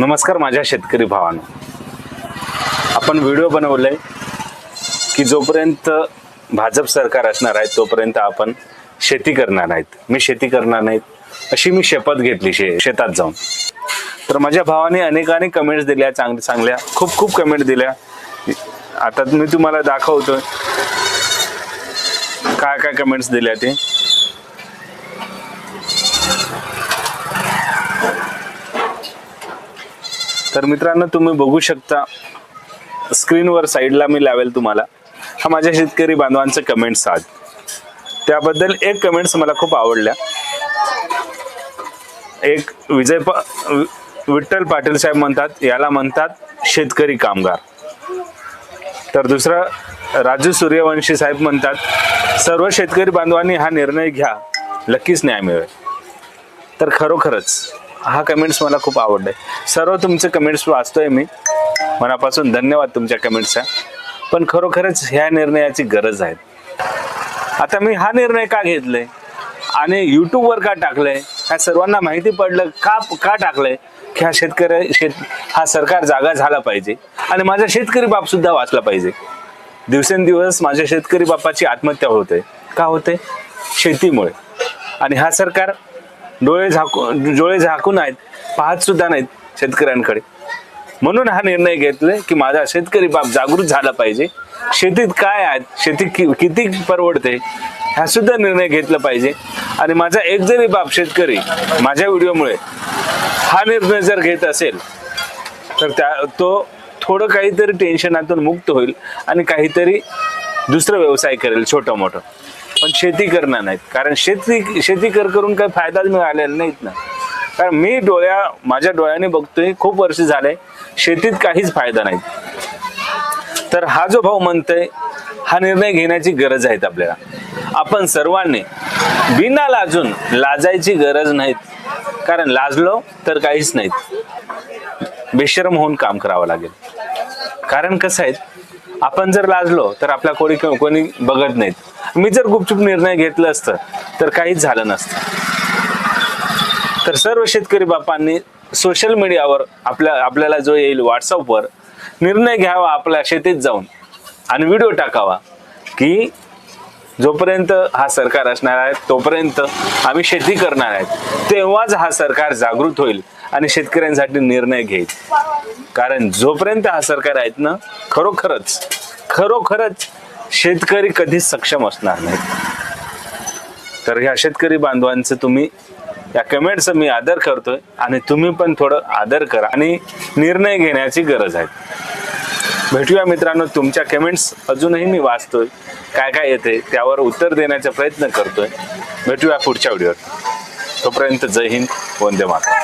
नमस्कार माझ्या शेतकरी भावांनो. आपण व्हिडिओ बनवलाय की जोपर्यंत भाजप सरकार असणार आहे तोपर्यंत आपण शेती करणार आहेत. मी शेती करणार नाहीत अशी मी शपथ घेतली शे शेतात जाऊन. तर माझ्या भावाने अनेकाने कमेंट्स दिल्या चांगल्या चांगल्या खूप खूप कमेंट दिल्या. आता मी तुम्हाला दाखवतोय. काय काय कमेंट्स दिल्या ते? तर मित्रांनो तुम्ही बघू शकता स्क्रीनवर साईडला मी लावेल तुम्हाला. हा माझ्या शेतकरी बांधवांचे कमेंट्स आहेत. त्याबद्दल एक कमेंट्स मला खूप आवडल्या. एक विजय प वि- विठ्ठल पाटील साहेब म्हणतात याला म्हणतात शेतकरी कामगार. तर दुसरं राजू सूर्यवंशी साहेब म्हणतात सर्व शेतकरी बांधवांनी हा निर्णय घ्या नक्कीच न्याय मिळेल. तर खरोखरच हा कमेंट्स मला खूप आवडले. सर्व तुमचे कमेंट्स वाचतोय मी. मनापासून धन्यवाद तुमच्या कमेंट्सचा पण खरोखरच ह्या निर्णयाची गरज आहे. आता मी हा निर्णय का घेतलाय? आणि यूट्यूबवर का टाकलंय? ह्या सर्वांना माहिती पडलं का का टाकलंय? की हा शेतकरी शेत हा सरकार जागा झाला पाहिजे. आणि माझा शेतकरी बाप सुद्धा वाचला पाहिजे. दिवसेंदिवस माझ्या शेतकरी बापाची आत्महत्या होते. का होते? शेतीमुळे. आणि हा सरकार डोळे झाकून डोळे झाकून आहेत पाहत सुद्धा नाहीत शेतकऱ्यांकडे. म्हणून हा निर्णय घेतले की माझा शेतकरी बाप जागृत झाला पाहिजे. शेतीत काय आहेत शेती कि- किती परवडते? ह्या सुद्धा निर्णय घेतला पाहिजे. आणि माझा एक जरी बाप शेतकरी माझ्या व्हिडिओमुळे हा निर्णय जर घेत असेल तर त्या तो थोडं काहीतरी टेन्शनातून मुक्त होईल आणि काहीतरी दुसरं व्यवसाय करेल छोटं मोठं पण शेती करणार नाहीत. कारण शेती शेती कर करून काही फायदाच मिळालेला नाहीत ना. कारण मी डोळ्या माझ्या डोळ्याने बघतोय खूप वर्ष झाले शेतीत काहीच फायदा नाही. तर हा जो भाऊ म्हणतोय हा निर्णय घेण्याची गरज आहे आपल्याला. आपण सर्वांनी बिना लाजून लाजायची गरज नाहीत. कारण लाजलो तर काहीच नाहीत. बेशरम होऊन काम करावं लागेल. कारण कसं आहे आपण जर लाजलो तर आपल्या कोणी कोणी बघत नाहीत. मी जर गुपचूप निर्णय घेतलं असतं तर काहीच झालं नसतं. तर सर्व शेतकरी बापांनी सोशल मीडियावर आपल्या आपल्याला जो येईल व्हॉट्सअपवर निर्णय घ्यावा आपल्या शेतीत जाऊन आणि व्हिडिओ टाकावा की जोपर्यंत हा सरकार असणार आहे तोपर्यंत आम्ही शेती करणार आहेत तेव्हाच हा सरकार जागृत होईल. आणि शेतकऱ्यांसाठी निर्णय घेईल. कारण जोपर्यंत हा सरकार आहेत ना खरोखरच खरोखरच शेतकरी कधीच सक्षम असणार नाहीत. तर ह्या शेतकरी बांधवांचं तुम्ही या कमेंटचं मी आदर करतोय आणि तुम्ही पण थोडं आदर करा आणि निर्णय घेण्याची गरज आहे. भेटूया मित्रांनो तुमच्या कमेंट्स अजूनही मी वाचतोय. काय काय येते त्यावर उत्तर देण्याचा प्रयत्न करतोय. भेटूया पुढच्या व्हिडिओत. तोपर्यंत जय हिंद वंदे माता